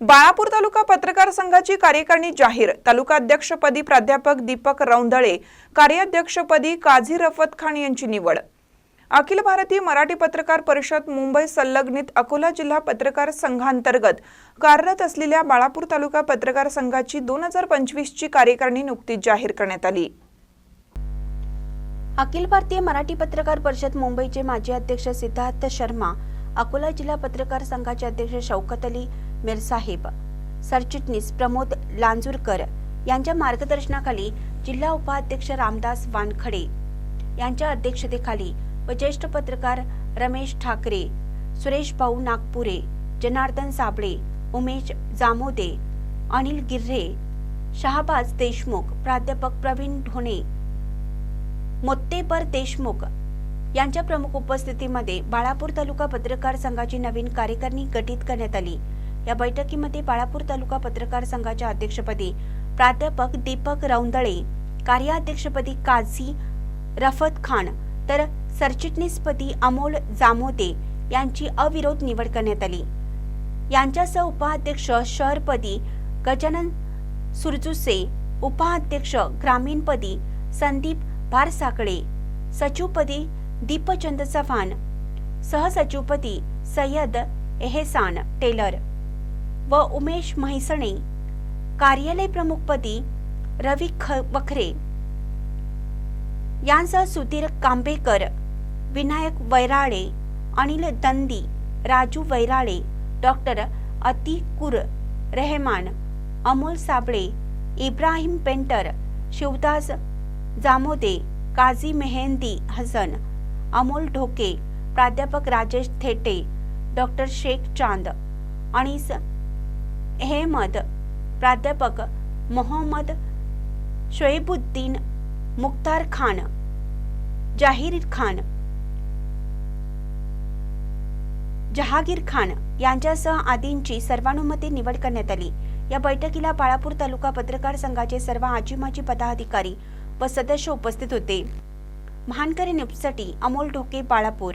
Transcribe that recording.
बाळापूर तालुका पत्रकार संघाची कार्यकारिणी जाहीर. तालुका अध्यक्षपदी प्राध्यापक दीपक रौंदळे कार्याध्यक्षपदी काझी रफत खान यांची निवड. अखिल भारतीय मराठी पत्रकार परिषद मुंबई संलग्नित अकोला जिल्हा पत्रकार संघांतर्गत कार्यरत असलेल्या बाळापूर तालुका पत्रकार संघाची दोन हजार पंचवीसची कार्यकारिणी नुकतीच जाहीर करण्यात आली. अखिल भारतीय मराठी पत्रकार परिषद मुंबईचे माजी अध्यक्ष सिद्धार्थ शर्मा अकोला जिल्हा पत्रकार संघाचे अध्यक्ष शौकत अली मिरसाहेब सरचिटणीस प्रमोद लांजूरकर यांच्या मार्गदर्शनाखाली जिल्हा उपाध्यक्ष रामदास वानखडे यांच्या अध्यक्षतेखाली व ज्येष्ठ पत्रकार रमेश ठाकरे सुरेश भाऊ नागपुरे जनार्दन साबळे उमेश जामोदे अनिल गिर्रे शहाबाज देशमुख प्राध्यापक प्रवीण ढोणे मोत्तेपर देशमुख यांच्या प्रमुख उपस्थितीमध्ये बाळापूर तालुका पत्रकार संघाची नवीन कार्यकारिणी गठीत करण्यात आली. या बैठकीमध्ये बाळापूर तालुका पत्रकार संघाच्या अध्यक्षपदी प्राध्यापक दीपक रौंदळे कार्याध्यक्षपदी काझी रफत खान तर सरचिटणीसपदी अमोल जामोदे यांची अविरोध निवड करण्यात आली. यांच्यासह उपाध्यक्ष शहरपदी गजानन सुरजुसे उपाध्यक्ष ग्रामीणपदी संदीप भारसाकळे सचिवपदी दीपचंद चव्हाण सहसचिवपदी सय्यद एहसान टेलर व उमेश म्हैसणे कार्यालय प्रमुखपदी रवी ख वखरे. यांसह सुधीर कांबेकर विनायक वैराळे अनिल दंदी राजू वैराळे डॉक्टर अतिकुर रहमान अमोल साबळे इब्राहिम पेंटर शिवदास जामोदे काझी मेहंदी हसन अमोल ढोके प्राध्यापक राजेश थेटे डॉक्टर शेख चांद अनिस अहमद प्राध्यापक मोहम्मद शोएबुद्दीन मुख्तार खान जाहीर खान जहागीर खान यांच्यासह आदींची सर्वानुमते निवड करण्यात आली. या बैठकीला बाळापूर तालुका पत्रकार संघाचे सर्व आजीमाजी पदाधिकारी व सदस्य उपस्थित होते. महानकरी न्यूजसाठी अमोल ढोके बाळापूर.